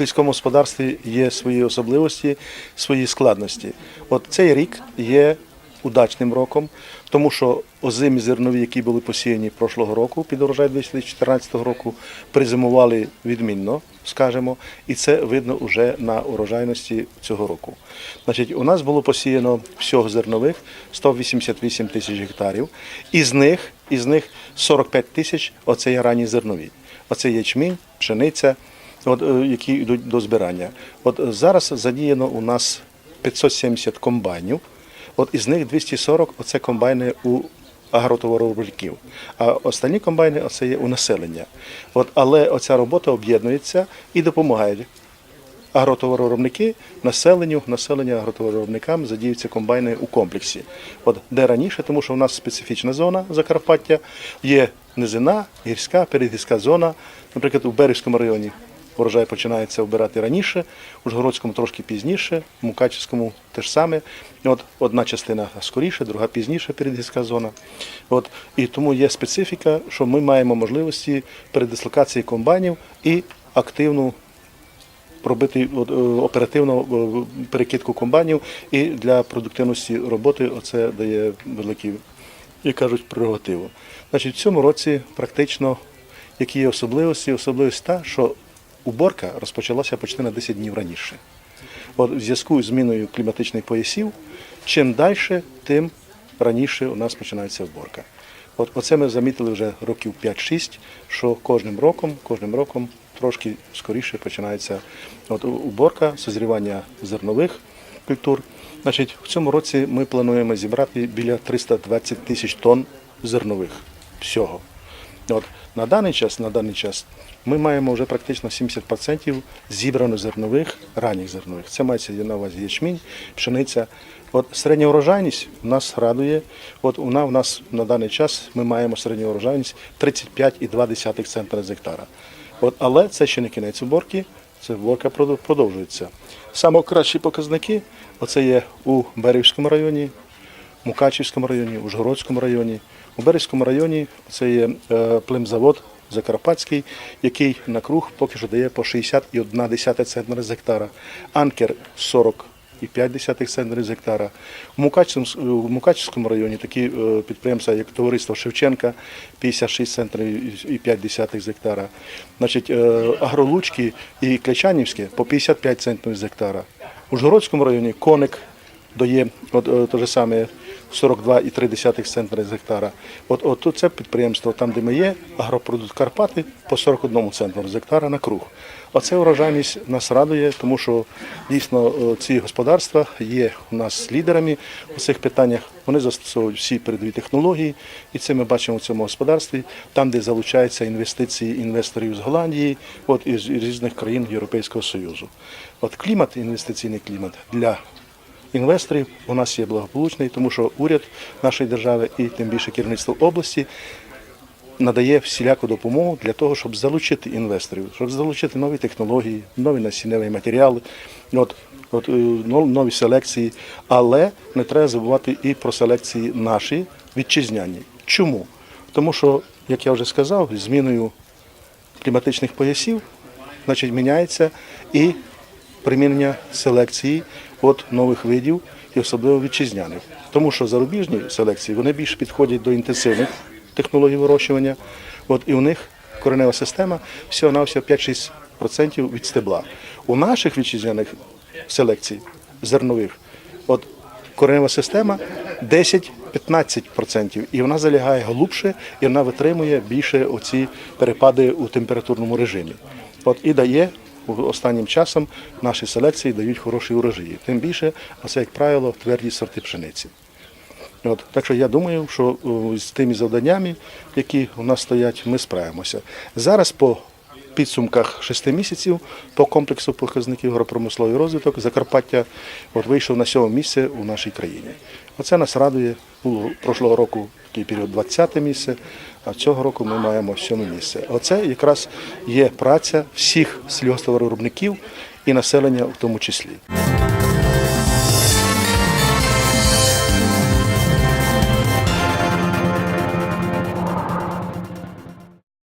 сільському господарстві є свої особливості, свої складності. От цей рік є удачним роком, тому що озимі зернові, які були посіяні прошлого року під урожай 2014 року, призимували відмінно, скажімо, і це видно вже на урожайності цього року. Значить, у нас було посіяно всього зернових 188 тисяч гектарів, із них, із них 45 тисяч оце є ранні зернові. Оце ячмінь, пшениця, от, е, які йдуть до збирання. От е, зараз задіяно у нас 570 комбайнів. От із них 240 оце комбайни у агротоваровиробників, а останні комбайни оце є у населення. От, але оця робота об'єднується і допомагає. Агротоваровиробники населенню, населення агротоваровиробникам задіються комбайни у комплексі. От де раніше, тому що у нас специфічна зона Закарпаття, є низина, гірська, передгірська зона. Наприклад, у Берегському районі урожай починається вбирати раніше, у Жгородському трошки пізніше, у Мукачівському теж саме. От одна частина скоріше, друга пізніше передгірська зона. От і тому є специфіка, що ми маємо можливості передислокації комбайнів і активну робити е, оперативно е, перекидку комбайнів і для продуктивності роботи оце дає великі, як кажуть, прерогативу. Значить, в цьому році практично які є особливості, особливість та, що уборка розпочалася почти на 10 днів раніше. От в зв'язку з зміною кліматичних поясів, чим далі, тим раніше у нас починається уборка. От оце ми замітили вже років 5-6, що кожним роком, кожним роком трошки скоріше починається от уборка, созрівання зернових культур. Значить, в цьому році ми плануємо зібрати біля 320 тисяч тонн зернових всього. От на даний час, на даний час ми маємо вже практично 70% зібрано зернових, ранніх зернових. Це мається на увазі ячмінь, пшениця. От середня урожайність нас радує. От вона у нас на даний час ми маємо середню урожайність 35,2 центра з гектара. От, але це ще не кінець уборки, це уборка продов- продовжується. Саме кращі показники оце є у Берівському районі, Мукачівському районі, Ужгородському районі. У Березькому районі це є е, племзавод Закарпатський, який на круг поки що дає по 61,1 центнера з гектара. Анкер 40,5 центнера з гектара. У Мукачівському, районі такі е, підприємства, як товариство Шевченка, 56 центрів і 5 з гектара. Значить, е, Агролучки і Клячанівське по 55 центнерів з гектара. У Жгородському районі Коник дає от, е, те ж саме 42,3 центра з гектара. От, от це підприємство, там де ми є, агропродукт Карпати по 41 центру з гектара на круг. Оце урожайність нас радує, тому що дійсно е, ці господарства є у нас лідерами у цих питаннях. Вони застосовують всі передові технології, і це ми бачимо в цьому господарстві, там, де залучаються інвестиції інвесторів з Голландії, от із різних країн Європейського Союзу. От клімат, інвестиційний клімат для інвесторів у нас є благополучний, тому що уряд нашої держави і тим більше керівництво області надає всіляку допомогу для того, щоб залучити інвесторів, щоб залучити нові технології, нові насінневі матеріали, от, от, е, нові селекції. Але не треба забувати і про селекції наші вітчизняні. Чому? Тому що, як я вже сказав, зміною кліматичних поясів, значить, міняється і примінення селекції от нових видів і особливо вітчизняних. Тому що зарубіжні селекції вони більше підходять до інтенсивних технологій вирощування. От і у них коренева система всього на всього 5-6% від стебла. У наших вітчизняних селекцій зернових, от коренева система 10-15%. І вона залягає глубше, і вона витримує більше оці перепади у температурному режимі. От і дає останнім часом наші селекції дають хороші урожаї. Тим більше, а це, як правило, тверді сорти пшениці. От, так що я думаю, що з тими завданнями, які у нас стоять, ми справимося. Зараз по підсумках шести місяців по комплексу показників агропромисловий розвиток Закарпаття от, вийшов на сьоме місце у нашій країні. Оце нас радує. Було прошлого року такий період 20 місце, а цього року ми маємо сьоме місце. Оце якраз є праця всіх сільгоспвиробників і населення в тому числі.